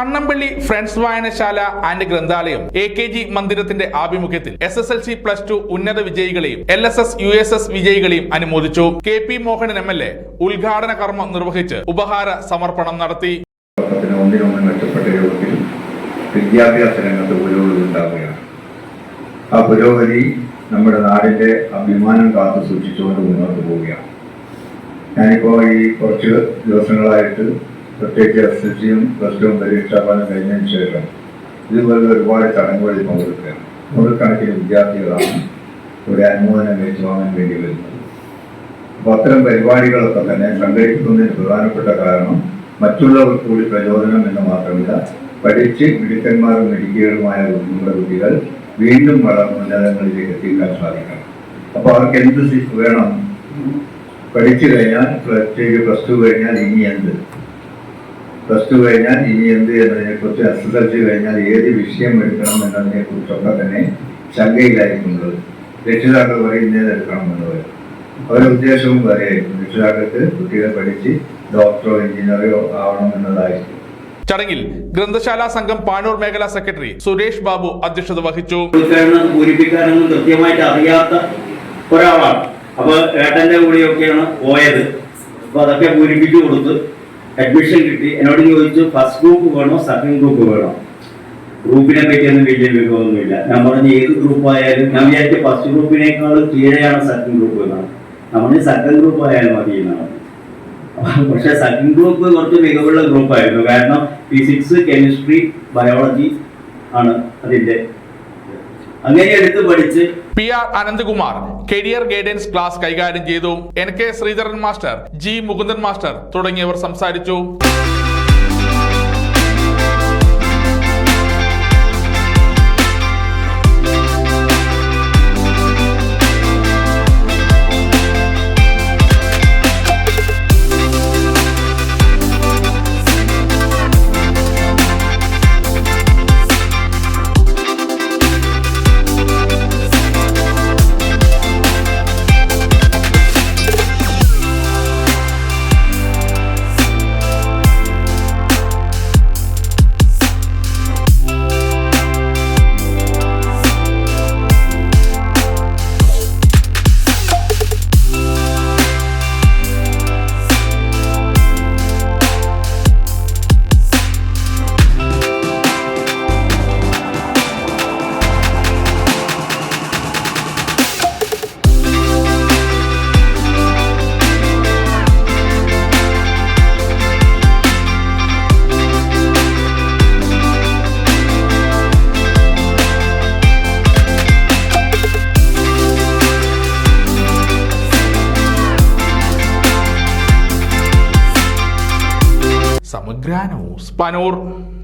Kannampally friends വായനശാല and ഗ്രന്ഥാലയം A K G മന്ദിരത്തിന്റെ ആഭിമുഖ്യത്തിൽ S S L C plus two ഉന്നത വിജയികളെയും L S S U S S വിജയികളെയും അനുമോദിച്ചു. K P Mohanan M L A ഉദ്ഘാടന കർമ്മം നിർവഹിച്ച് ഉപഹാര സമർപ്പണം നടത്തി. വിദ്യാഭ്യാസ രംഗത്ത് പുരോഗതി ആ പുരോഗതി നമ്മുടെ നാടിന്റെ അഭിമാനം കാത്തു സൂക്ഷിച്ചുകൊണ്ട് മുന്നോട്ട് പോവുകയാണ്. ഞാനിപ്പോൾ ഈ കുറച്ച് ദിവസങ്ങളായിട്ട് പ്രത്യേകിച്ച് എസ് എസ് സിയും പ്ലസ് ടുവും പരീക്ഷാഫലം കഴിഞ്ഞതിന് ശേഷം ഇതുപോലെ ഒരുപാട് ചടങ്ങുകളിൽ പങ്കെടുക്കുകയാണ് നൂറുകണക്കിന് വിദ്യാർത്ഥികളാണ് ഒരു അനുമോദനം ഏറ്റുവാങ്ങാൻ വേണ്ടി വരുന്നത്. അപ്പോൾ അത്തരം പരിപാടികളൊക്കെ തന്നെ സംഘടിപ്പിക്കുന്നതിന് പ്രധാനപ്പെട്ട കാരണം മറ്റുള്ളവർക്ക് കൂടി പ്രചോദനം എന്ന് മാത്രമല്ല പഠിച്ച് മിടുക്കന്മാരും മിടുക്കികളുമായ നമ്മുടെ കുട്ടികൾ വീണ്ടും വളർന്ന ഉന്നതങ്ങളിലേക്ക് എത്തിക്കാൻ സാധിക്കണം. അപ്പോൾ അവർക്ക് എന്ത് വേണം? പഠിച്ചു കഴിഞ്ഞാൽ പ്രത്യേകിച്ച് പ്ലസ് ടു കഴിഞ്ഞാൽ ഇനി എന്ത് പ്ലസ് ടു കഴിഞ്ഞാൽ ഇനി എന്ത് എന്നതിനെക്കുറിച്ച് എസ് എസ് എൽ സി കഴിഞ്ഞാൽ ഏത് വിഷയം എടുക്കണം എന്നതിനെ കുറിച്ചൊക്കെ തന്നെ ശങ്കയിലായിരിക്കുന്നത്. രക്ഷിതാക്കൾ പറയുന്നത് എടുക്കണം എന്നുള്ളത് അവരുടെ ഉദ്ദേശവും പറയായിരിക്കും രക്ഷിതാക്കൾക്ക് കുട്ടികളെ പഠിച്ച് ഡോക്ടറോ എഞ്ചിനീയറോ ആവണം എന്നതായിരിക്കും. ചടങ്ങിൽ ഗ്രന്ഥശാല സംഘം പാനൂർ മേഖലാ സെക്രട്ടറി സുരേഷ് ബാബു അധ്യക്ഷത വഹിച്ചു. പൂരിപ്പിക്കാനൊന്നും കൃത്യമായിട്ട് അറിയാത്ത ഒരാളാണ്. അപ്പൊ ഏട്ടന്റെ കൂടെയൊക്കെയാണ് പോയത്. അപ്പൊ അതൊക്കെ പൂരിപ്പിച്ചു കൊടുത്ത് അഡ്മിഷൻ കിട്ടി. എന്നോട് ചോദിച്ചു ഫസ്റ്റ് ഗ്രൂപ്പ് വേണോ? സെക്കൻഡ് ഗ്രൂപ്പ് വേണോ? ഗ്രൂപ്പിനെ പറ്റിയൊന്നും വലിയ വിഭവമൊന്നുമില്ല ഞാൻ പറഞ്ഞു ഏത് ഗ്രൂപ്പ് ആയാലും ഞാൻ വിചാരിച്ച ഫസ്റ്റ് ഗ്രൂപ്പിനേക്കാൾ കീഴെയാണ് സെക്കൻഡ് ഗ്രൂപ്പ് എന്നാണ്. നമ്മൾ സെക്കൻഡ് ഗ്രൂപ്പ് ആയാലും മതി എന്നാണ്. പക്ഷെ സെക്കൻഡ് ഗ്രൂപ്പ് കുറച്ച് മികവുള്ള ഗ്രൂപ്പായിരുന്നു കാരണം ഫിസിക്സ് കെമിസ്ട്രി ബയോളജി ആണ് അതിന്റെ അങ്ങനെ എടുത്ത് പഠിച്ച് P R Ananthakumar career guidance class കൈകാര്യം ചെയ്തു. N K Sreedharan master G Mukundan master തുടങ്ങിയവർ സംസാരിച്ചു. സമഗ്ര ന്യൂസ് പനൂർ.